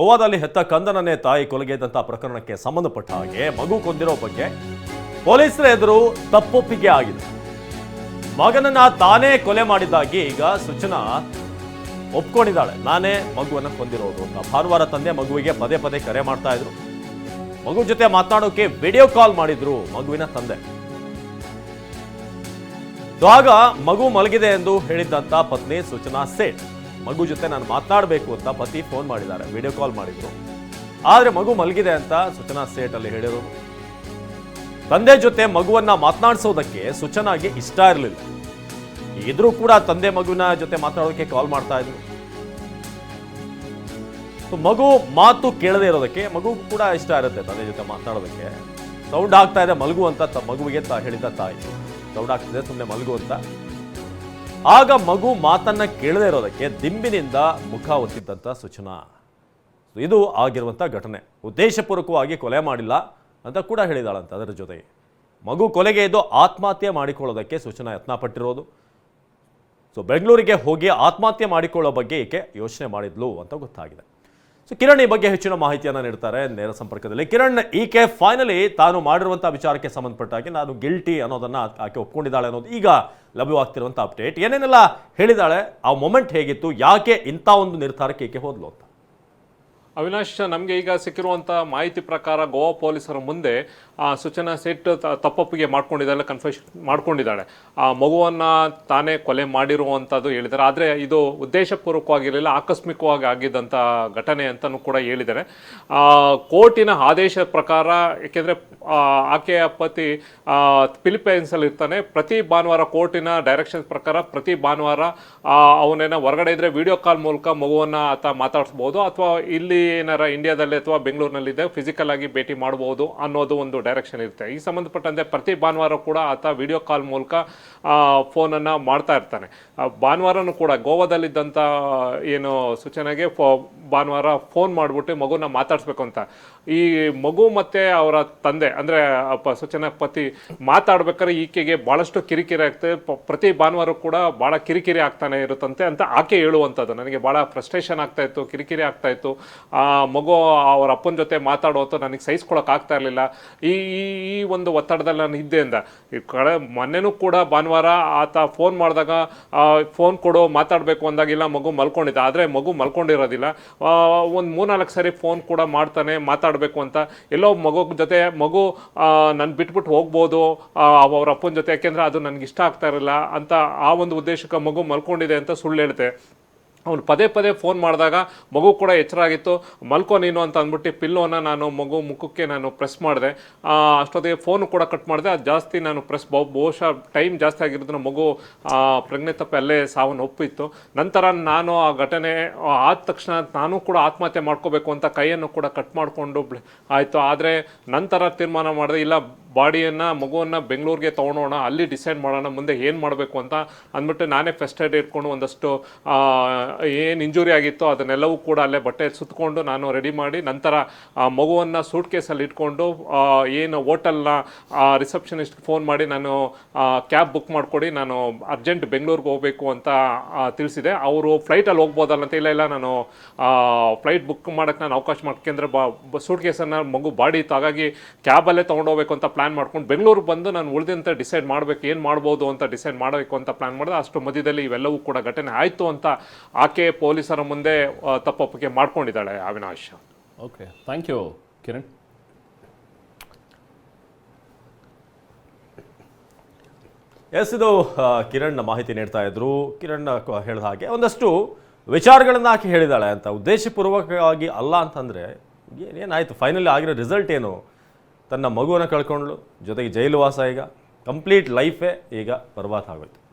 ಗೋವಾದಲ್ಲಿ ಹೆತ್ತ ಕಂದನನ್ನೇ ತಾಯಿ ಕೊಲೆಗೈದಂತಹ ಪ್ರಕರಣಕ್ಕೆ ಸಂಬಂಧಪಟ್ಟ ಹಾಗೆ ಮಗು ಕೊಂದಿರೋ ಬಗ್ಗೆ ಪೊಲೀಸರ ಎದುರು ತಪ್ಪೊಪ್ಪಿಗೆ ಆಗಿದೆ. ಮಗನನ್ನ ತಾನೇ ಕೊಲೆ ಮಾಡಿದ್ದಾಗಿ ಈಗ ಸೂಚನಾ ಒಪ್ಕೊಂಡಿದ್ದಾಳೆ. ನಾನೇ ಮಗುವನ್ನ ಕೊಂದಿರೋದು ಅಂತ. ಭಾನುವಾರ ತಂದೆ ಮಗುವಿಗೆ ಪದೇ ಪದೇ ಕರೆ ಮಾಡ್ತಾ ಇದ್ರು. ಮಗು ಜೊತೆ ಮಾತನಾಡೋಕೆ ವಿಡಿಯೋ ಕಾಲ್ ಮಾಡಿದ್ರು ಮಗುವಿನ ತಂದೆ. ಆಗ ಮಗು ಮಲಗಿದೆ ಎಂದು ಹೇಳಿದ್ದಂತ ಪತ್ನಿ ಸೂಚನಾ ಸೇಠ್. ಮಗು ಜೊತೆ ನಾನು ಮಾತನಾಡಬೇಕು ಅಂತ ಪತಿ ಫೋನ್ ಮಾಡಿದ್ದಾರೆ ವಿಡಿಯೋ ಕಾಲ್ ಮಾಡಿದ್ರು. ಆದರೆ ಮಗು ಮಲಗಿದೆ ಅಂತ ಸೂಚನಾ ಸೇಟಲ್ಲಿ ಹೇಳಿರೋದು ತಂದೆ ಜೊತೆ ಮಗುವನ್ನ ಮಾತನಾಡಿಸೋದಕ್ಕೆ ಸೂಚನಾಗೆ ಇಷ್ಟ ಇರಲಿಲ್ಲ. ಇದ್ರೂ ಕೂಡ ತಂದೆ ಮಗುವಿನ ಜೊತೆ ಮಾತಾಡೋದಕ್ಕೆ ಕಾಲ್ ಮಾಡ್ತಾ ಇದ್ರು. ಮಗು ಮಾತು ಕೇಳದೇ ಇರೋದಕ್ಕೆ, ಮಗು ಕೂಡ ಇಷ್ಟ ಇರುತ್ತೆ ತಂದೆ ಜೊತೆ ಮಾತನಾಡೋದಕ್ಕೆ ಸೌಂಡ್ ಆಗ್ತಾ ಇದೆ ಮಲಗು ಅಂತ ಮಗುವಿಗೆ ಹೇಳಿದ ತಾಯಿ. ಸೌಂಡ್ ಆಗ್ತಿದೆ ಸುಮ್ಮನೆ ಮಲಗು ಅಂತ. ಆಗ ಮಗು ಮಾತನ್ನ ಕೇಳದೇ ಇರೋದಕ್ಕೆ ದಿಂಬಿನಿಂದ ಮುಖ ಒತ್ತಿದ್ದಂತ ಸೂಚನಾ. ಇದು ಆಗಿರುವಂಥ ಘಟನೆ. ಉದ್ದೇಶಪೂರ್ವಕವಾಗಿ ಕೊಲೆ ಮಾಡಿಲ್ಲ ಅಂತ ಕೂಡ ಹೇಳಿದಾಳಂತ ಅದರ ಜೊತೆಗೆ ಮಗು ಕೊಲೆಗೆ ಇದು ಆತ್ಮಹತ್ಯೆ ಮಾಡಿಕೊಳ್ಳೋದಕ್ಕೆ ಸೂಚನಾ ಯತ್ನ ಪಟ್ಟಿರೋದು ಸೊ ಬೆಂಗಳೂರಿಗೆ ಹೋಗಿ ಆತ್ಮಹತ್ಯೆ ಮಾಡಿಕೊಳ್ಳೋ ಬಗ್ಗೆ ಈಕೆ ಯೋಚನೆ ಮಾಡಿದ್ಲು ಅಂತ ಗೊತ್ತಾಗಿದೆ. ಸೊ ಕಿರಣ್ ಈ ಬಗ್ಗೆ ಹೆಚ್ಚಿನ ಮಾಹಿತಿಯನ್ನು ನೀಡ್ತಾರೆ ನೇರ ಸಂಪರ್ಕದಲ್ಲಿ. ಕಿರಣ್ ಈಕೆ ಫೈನಲಿ ತಾನು ಮಾಡಿರುವಂಥ ವಿಚಾರಕ್ಕೆ ಸಂಬಂಧಪಟ್ಟಾಗಿ ನಾನು ಗಿಲ್ಟಿ ಅನ್ನೋದನ್ನ ಆಕೆ ಒಪ್ಕೊಂಡಿದ್ದಾಳೆ ಅನ್ನೋದು ಈಗ ಲಭ್ಯವಾಗ್ತಿರುವಂಥ ಅಪ್ಡೇಟ್ ಏನೇನೆಲ್ಲ ಹೇಳಿದಾಳೆ, ಆ ಮೊಮೆಂಟ್ ಹೇಗಿತ್ತು, ಯಾಕೆ ಇಂಥ ಒಂದು ನಿರ್ಧಾರಕ್ಕೆ ಈಕೆ ಹೋದ್ಲು ಅಂತ? ಅವಿನಾಶ್ ನಮಗೆ ಈಗ ಸಿಕ್ಕಿರುವಂಥ ಮಾಹಿತಿ ಪ್ರಕಾರ ಗೋವಾ ಪೊಲೀಸರ ಮುಂದೆ ಆ, ಸೂಚನಾ ಸೆಟ್ ತಪ್ಪೊಪ್ಪಿಗೆ ಮಾಡ್ಕೊಂಡಿದ್ದಾಳೆ ಕನ್ಫೆಷನ್ ಮಾಡ್ಕೊಂಡಿದ್ದಾಳೆ. ಆ ಮಗುವನ್ನು ತಾನೇ ಕೊಲೆ ಮಾಡಿರುವಂಥದ್ದು ಹೇಳಿದ್ದಾರೆ. ಆದರೆ ಇದು ಉದ್ದೇಶಪೂರ್ವಕವಾಗಿರಲಿಲ್ಲ ಆಕಸ್ಮಿಕವಾಗಿ ಆಗಿದ್ದಂಥ ಘಟನೆ ಅಂತಲೂ ಕೂಡ ಹೇಳಿದ್ದಾರೆ. ಕೋರ್ಟಿನ ಆದೇಶ ಪ್ರಕಾರ ಏಕೆಂದರೆ ಆಕೆಯ ಪತಿ ಫಿಲಿಪೈನ್ಸ್ ಅಲ್ಲಿ ಇರ್ತಾನೆ ಪ್ರತಿ ಭಾನುವಾರ ಕೋರ್ಟಿನ ಡೈರೆಕ್ಷನ್ ಪ್ರಕಾರ ಪ್ರತಿ ಭಾನುವಾರ ಅವನೇನ ಹೊರಗಡೆ ಇದ್ರೆ ವಿಡಿಯೋ ಕಾಲ್ ಮೂಲಕ ಮಗುವನ್ನ ಆತ ಮಾತಾಡಿಸ್ಬೋದು. ಅಥವಾ ಇಲ್ಲಿ ಏನಾರ ಇಂಡಿಯಾದಲ್ಲಿ ಅಥವಾ ಬೆಂಗಳೂರಿನಲ್ಲಿದೆ ಫಿಸಿಕಲ್ ಆಗಿ ಭೇಟಿ ಮಾಡಬಹುದು ಅನ್ನೋದು ಒಂದು ಡೈರೆಕ್ಷನ್ ಇರುತ್ತೆ. ಈ ಸಂಬಂಧಪಟ್ಟಂತೆ ಪ್ರತಿ ಭಾನುವಾರ ಕೂಡ ಆತ ವಿಡಿಯೋ ಕಾಲ್ ಮೂಲಕ ಫೋನನ್ನು ಮಾಡ್ತಾ ಇರ್ತಾನೆ. ಭಾನುವಾರನೂ ಕೂಡ ಗೋವಾದಲ್ಲಿದ್ದಂಥ ಏನು ಸೂಚನೆಗೆ ಫೋ, ಭಾನುವಾರ ಫೋನ್ ಮಾಡಿಬಿಟ್ಟು ಮಗುನ ಮಾತಾಡಿಸ್ಬೇಕು ಅಂತ. ಈ ಮಗು ಮತ್ತೆ ಅವರ ತಂದೆ, ಅಂದರೆ ಅಪ್ಪ ಸೂಚನಾ ಪತಿ ಮಾತಾಡ್ಬೇಕಾದ್ರೆ ಈಕೆಗೆ ಭಾಳಷ್ಟು ಕಿರಿಕಿರಿ ಆಗ್ತದೆ. ಪ್ರತಿ ಭಾನುವಾರ ಕೂಡ ಭಾಳ ಕಿರಿಕಿರಿ ಆಗ್ತಾನೆ ಇರುತ್ತಂತೆ ಅಂತ ಆಕೆ ಹೇಳುವಂಥದ್ದು. ನನಗೆ ಭಾಳ ಫ್ರಸ್ಟ್ರೇಷನ್ ಆಗ್ತಾ ಇತ್ತು, ಕಿರಿಕಿರಿ ಆಗ್ತಾ ಇತ್ತು. ಆ ಮಗು ಅವ್ರ ಅಪ್ಪನ ಜೊತೆ ಮಾತಾಡೋದು ನನಗೆ ಸಹಿಸ್ಕೊಳಕ್ ಆಗ್ತಾ ಇರಲಿಲ್ಲ. ಈ ಈ ಒಂದು ಒತ್ತಡದಲ್ಲಿ ನಾನು ಇದ್ದೆ ಅಂದ. ಈ ಕಳೆ ಮೊನ್ನೆನೂ ಕೂಡ ಭಾನುವಾರ ಆತ ಫೋನ್ ಮಾಡಿದಾಗ ಫೋನ್ ಕೊಡು, ಮಾತಾಡಬೇಕು ಅಂದಾಗಿಲ್ಲ ಮಗು ಮಲ್ಕೊಂಡಿದ್ದ. ಆದರೆ ಮಗು ಮಲ್ಕೊಂಡಿರೋದಿಲ್ಲ. ಒಂದು ಮೂರ್ನಾಲ್ಕು ಸರಿ ಫೋನ್ ಕೂಡ ಮಾಡ್ತಾನೆ, ಮಾತಾಡಬೇಕು ಅಂತ. ಎಲ್ಲೋ ಮಗು ಜೊತೆ, ಮಗು ನಾನು ಬಿಟ್ಬಿಟ್ಟು ಹೋಗ್ಬೋದು ಅವ್ರ ಅಪ್ಪನ ಜೊತೆ. ಯಾಕೆಂದ್ರೆ ಅದು ನನಗೆ ಇಷ್ಟ ಆಗ್ತಾ ಇರಲಿಲ್ಲ ಅಂತ ಆ ಒಂದು ಉದ್ದೇಶಕ್ಕೆ ಮಗು ಮಲ್ಕೊಂಡಿದೆ ಅಂತ ಸುಳ್ಳು ಹೇಳ್ತೆ. ಅವನು ಪದೇ ಪದೇ ಫೋನ್ ಮಾಡಿದಾಗ ಮಗು ಕೂಡ ಎಚ್ಚರ ಆಗಿತ್ತು. ಮಲ್ಕೋ ನೀನು ಅಂತ ಅಂದ್ಬಿಟ್ಟು ಪಿಲ್ಲೋನ ನಾನು ಮಗು ಮುಖಕ್ಕೆ ನಾನು ಪ್ರೆಸ್ ಮಾಡಿದೆ. ಅಷ್ಟೊತ್ತಿಗೆ ಫೋನ್ ಕೂಡ ಕಟ್ ಮಾಡಿದೆ. ಅದು ಜಾಸ್ತಿ ನಾನು ಪ್ರೆಸ್ ಬಹುಶಃ ಟೈಮ್ ಜಾಸ್ತಿ ಆಗಿರೋದ್ರ ಮಗು ಪ್ರಜ್ಞೆ ತಪ್ಪೆ ಅಲ್ಲೇ ಸಾವನ್ನು ಒಪ್ಪಿತ್ತು. ನಂತರ ನಾನು ಆ ಘಟನೆ ಆದ ತಕ್ಷಣ ನಾನು ಕೂಡ ಆತ್ಮಹತ್ಯೆ ಮಾಡ್ಕೋಬೇಕು ಅಂತ ಕೈಯನ್ನು ಕೂಡ ಕಟ್ ಮಾಡಿಕೊಂಡು ಆಯಿತು. ಆದರೆ ನಂತರ ತೀರ್ಮಾನ ಮಾಡಿದೆ. ಇಲ್ಲ ಬಾಡಿಯನ್ನು, ಮಗುವನ್ನು ಬೆಂಗಳೂರಿಗೆ ತೊಗೊಳೋಣ, ಅಲ್ಲಿ ಡಿಸೈಡ್ ಮಾಡೋಣ, ಮುಂದೆ ಏನು ಮಾಡಬೇಕು ಅಂತ ಅಂದ್ಬಿಟ್ಟು ನಾನೇ ಫಸ್ಟ್ ಏಡ್ ಇಟ್ಕೊಂಡು ಒಂದಷ್ಟು ಏನು ಇಂಜುರಿ ಆಗಿತ್ತು ಅದನ್ನೆಲ್ಲವೂ ಕೂಡ ಅಲ್ಲೇ ಬಟ್ಟೆ ಸುತ್ತಕೊಂಡು ನಾನು ರೆಡಿ ಮಾಡಿ ನಂತರ ಮಗುವನ್ನು ಸೂಟ್ ಕೇಸಲ್ಲಿ ಇಟ್ಕೊಂಡು ಏನು ಹೋಟೆಲ್ನ ರಿಸೆಪ್ಷನಿಸ್ಟ್ಗೆ ಫೋನ್ ಮಾಡಿ ನಾನು ಕ್ಯಾಬ್ ಬುಕ್ ಮಾಡಿಕೊಡಿ, ನಾನು ಅರ್ಜೆಂಟ್ ಬೆಂಗಳೂರಿಗೆ ಹೋಗಬೇಕು ಅಂತ ತಿಳಿಸಿದೆ. ಅವರು ಫ್ಲೈಟಲ್ಲಿ ಹೋಗ್ಬೋದಲ್ಲ ಅಂತ ಇಲ್ಲ ಇಲ್ಲ, ನಾನು ಫ್ಲೈಟ್ ಬುಕ್ ಮಾಡೋಕ್ಕೆ ನಾನು ಅವಕಾಶ ಮಾಡ್ಕೊಂಡ್ರೆ ಬಾ ಸೂಟ್ ಕೇಸನ್ನು ಮಗು ಬಾಡಿ ಇತ್ತು ಹಾಗಾಗಿ ಕ್ಯಾಬಲ್ಲೇ ತೊಗೊಂಡೋಗ್ಬೇಕು ಅಂತ ಪ್ಲ್ಯಾನ್ ಮಾಡ್ಕೊಂಡು ಬೆಂಗಳೂರು ಬಂದು ನಾನು ಉಳಿದಂತ ಡಿಸೈಡ್ ಮಾಡಬೇಕು ಏನು ಮಾಡ್ಬೋದು ಅಂತ ಡಿಸೈಡ್ ಮಾಡಬೇಕು ಅಂತ ಪ್ಲ್ಯಾನ್ ಮಾಡಿದೆ. ಅಷ್ಟು ಮಧ್ಯದಲ್ಲಿ ಇವೆಲ್ಲವೂ ಕೂಡ ಘಟನೆ ಆಯಿತು ಅಂತ ಆಕೆ ಪೊಲೀಸರ ಮುಂದೆ ತಪ್ಪೊಪ್ಪಿಗೆ ಮಾಡ್ಕೊಂಡಿದ್ದಾಳೆ Avinash. Okay thank you Kiran yes ಇದು ಕಿರಣ್ ಮಾಹಿತಿ ನೀಡ್ತಾ ಇದ್ರು. ಕಿರಣ್ ಹೇಳಿದ ಹಾಗೆ ಒಂದಷ್ಟು ವಿಚಾರಗಳನ್ನು ಆಕೆ ಹೇಳಿದಾಳೆ ಅಂತ. ಉದ್ದೇಶಪೂರ್ವಕವಾಗಿ ಅಲ್ಲ ಅಂತಂದ್ರೆ ಏನೇನಾಯಿತು ಫೈನಲಿ ಆಗಿರೋ ರಿಸಲ್ಟ್ ಏನು? ತನ್ನ ಮಗುವನ್ನು ಕಳ್ಕೊಂಡ್ಳು ಜೊತೆಗೆ ಜೈಲುವಾಸ ಈಗ ಕಂಪ್ಲೀಟ್ ಲೈಫೇ ಈಗ ಬರ್ಬಾದ್ ಆಗೋಯ್ತು